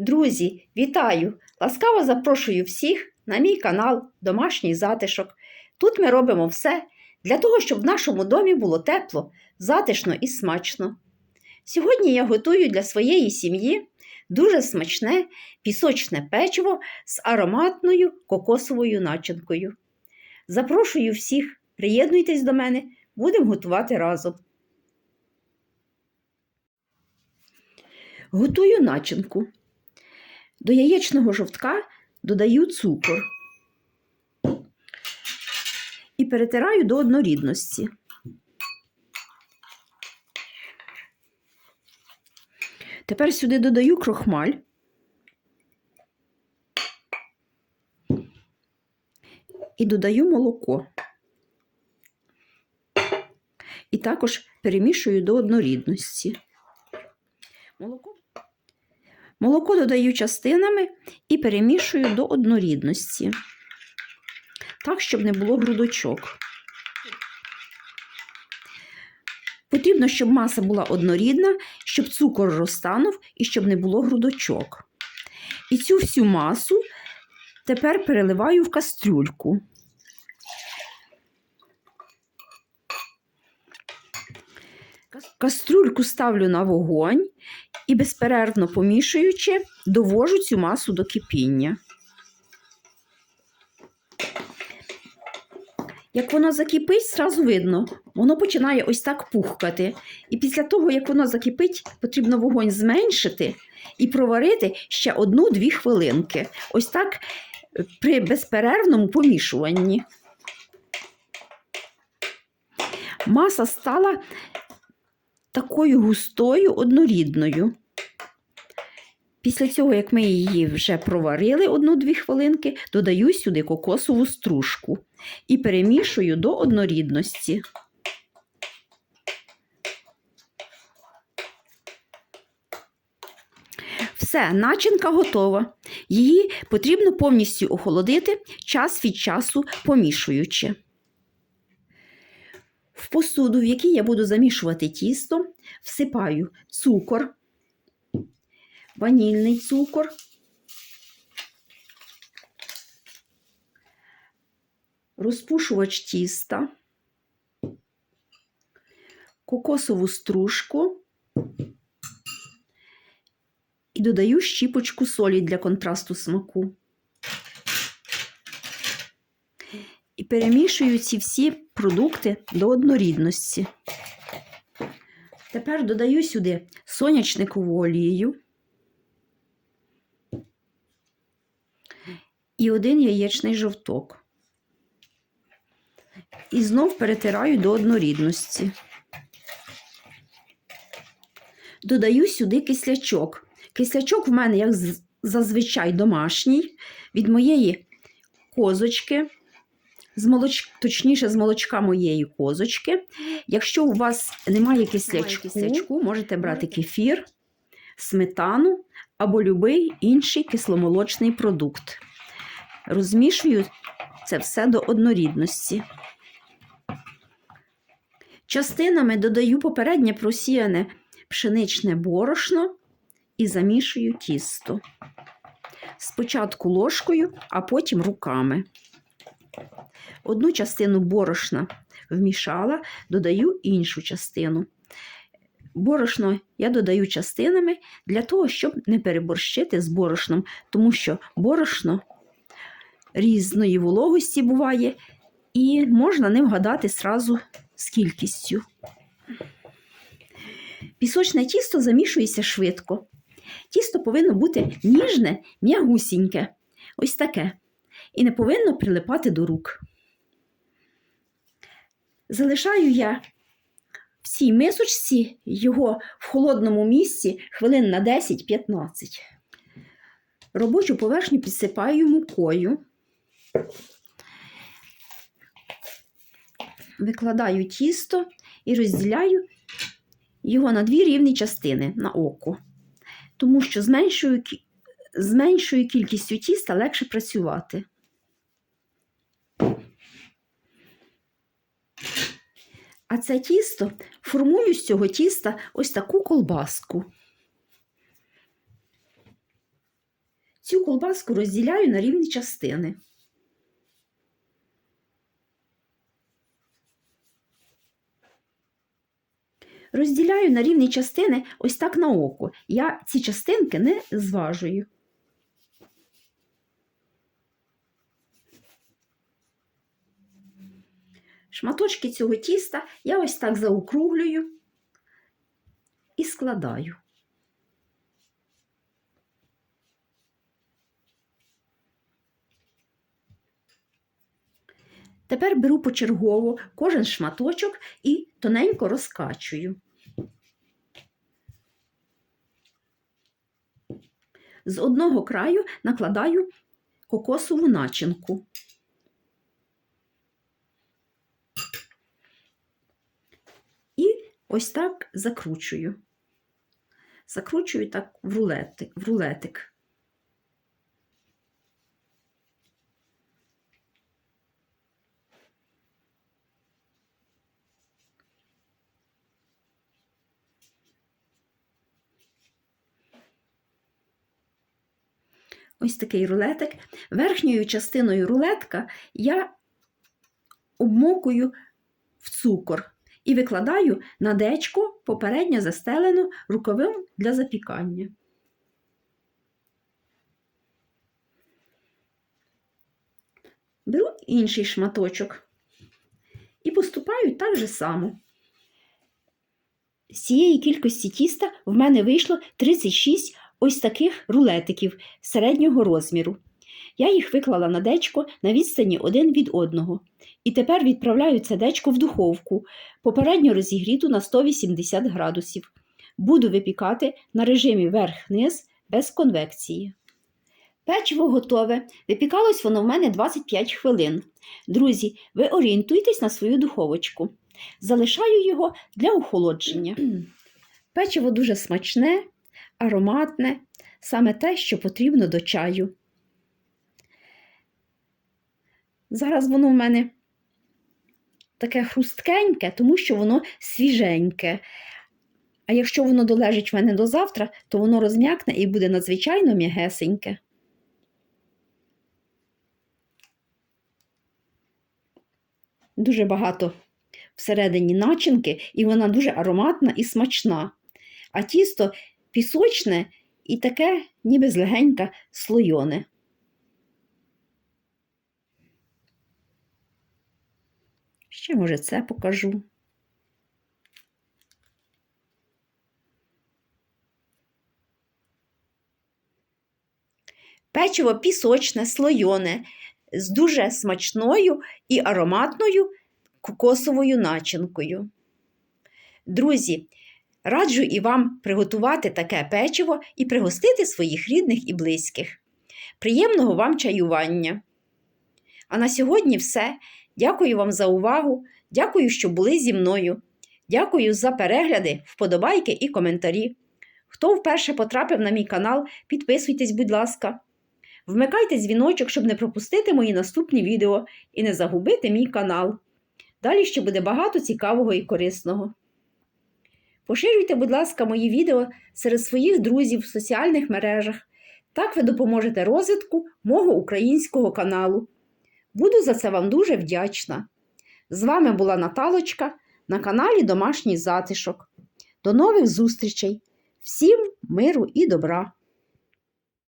Друзі, вітаю! Ласкаво запрошую всіх на мій канал Домашній затишок. Тут ми робимо все для того, щоб в нашому домі було тепло, затишно і смачно. Сьогодні я готую для своєї сім'ї дуже смачне пісочне печиво з ароматною кокосовою начинкою. Запрошую всіх, приєднуйтесь до мене, будемо готувати разом. Готую начинку. До яєчного жовтка додаю цукор і перетираю до однорідності. Тепер сюди додаю крохмаль. І додаю молоко. І також перемішую до однорідності. Молоко Молоко додаю частинами і перемішую до однорідності, так, щоб не було грудочок. Потрібно, щоб маса була однорідна, щоб цукор розтанув і щоб не було грудочок. І цю всю масу тепер переливаю в кастрюльку. Кастрюльку ставлю на вогонь і безперервно помішуючи, довожу цю масу до кипіння. Як воно закипить, зразу видно, воно починає ось так пухкати. І після того, як воно закипить, потрібно вогонь зменшити і проварити ще одну-дві хвилинки. Ось так е, при безперервному помішуванні. Маса стала такою густою, однорідною. Після цього, як ми її вже проварили одну-дві хвилинки, додаю сюди кокосову стружку і перемішую до однорідності. Все, начинка готова. Її потрібно повністю охолодити час від часу помішуючи. В посуду, в якій я буду замішувати тісто, всипаю цукор, ванільний цукор, розпушувач тіста, кокосову стружку і додаю щіпочку солі для контрасту смаку. І перемішую ці всі продукти до однорідності. Тепер додаю сюди сонячникову олію і один яєчний жовток. І знов перетираю до однорідності. Додаю сюди кислячок. Кислячок в мене, як зазвичай, домашній, від моєї козочки з молоч... точніше, з молочка моєї козочки. Якщо у вас немає кислячку, кислячку можете брати кефір, сметану або будь-який інший кисломолочний продукт. Розмішую це все до однорідності. Частинами додаю попереднє просіяне пшеничне борошно і замішую тісто. Спочатку ложкою, а потім руками. Одну частину борошна вмішала, додаю іншу частину. Борошно я додаю частинами для того, щоб не переборщити з борошном, тому що борошно різної вологості буває, і можна не вгадати сразу з кількістю. Пісочне тісто замішується швидко. Тісто повинно бути ніжне, м'ягусіньке, ось таке, і не повинно прилипати до рук. Залишаю я в цій мисочці його в холодному місці хвилин на 10-15. Робочу поверхню підсипаю мукою, викладаю тісто і розділяю його на дві рівні частини на око, тому що з меншою, з меншою кількістю тіста легше працювати. А це тісто формую з цього тіста ось таку колбаску. Цю колбаску розділяю на рівні частини. Розділяю на рівні частини ось так на око. Я ці частинки не зважую. Шматочки цього тіста я ось так заокруглюю і складаю. Тепер беру почергово кожен шматочок і тоненько розкачую. З одного краю накладаю кокосову начинку. І ось так закручую. Закручую так в рулетик. Ось такий рулетик. Верхньою частиною рулетка я обмокую в цукор і викладаю на дечко попередньо застелену рукавим для запікання. Беру інший шматочок і поступаю так же само. З цієї кількості тіста в мене вийшло 36 ось таких рулетиків середнього розміру. Я їх виклала на дечко на відстані один від одного. І тепер відправляю це дечко в духовку, попередньо розігріту на 180 градусів. Буду випікати на режимі верх-низ без конвекції. Печиво готове. Випікалось воно в мене 25 хвилин. Друзі, ви орієнтуйтесь на свою духовочку. Залишаю його для охолодження. Печиво дуже смачне, ароматне, саме те, що потрібно до чаю. Зараз воно в мене таке хрусткеньке, тому що воно свіженьке. А якщо воно долежить в мене до завтра, то воно розм'якне і буде надзвичайно м'ягесеньке. Дуже багато всередині начинки, і вона дуже ароматна і смачна. А тісто пісочне і таке, ніби злегенька слойоне. Ще, може, це покажу. Печиво пісочне, слойоне, з дуже смачною і ароматною кокосовою начинкою. Друзі, раджу і вам приготувати таке печиво і пригостити своїх рідних і близьких. Приємного вам чаювання! А на сьогодні все. Дякую вам за увагу. Дякую, що були зі мною. Дякую за перегляди, вподобайки і коментарі. Хто вперше потрапив на мій канал, підписуйтесь, будь ласка. Вмикайте дзвіночок, щоб не пропустити мої наступні відео і не загубити мій канал. Далі ще буде багато цікавого і корисного. Поширюйте, будь ласка, мої відео серед своїх друзів в соціальних мережах. Так ви допоможете розвитку мого українського каналу. Буду за це вам дуже вдячна. З вами була Наталочка на каналі Домашній Затишок. До нових зустрічей! Всім миру і добра!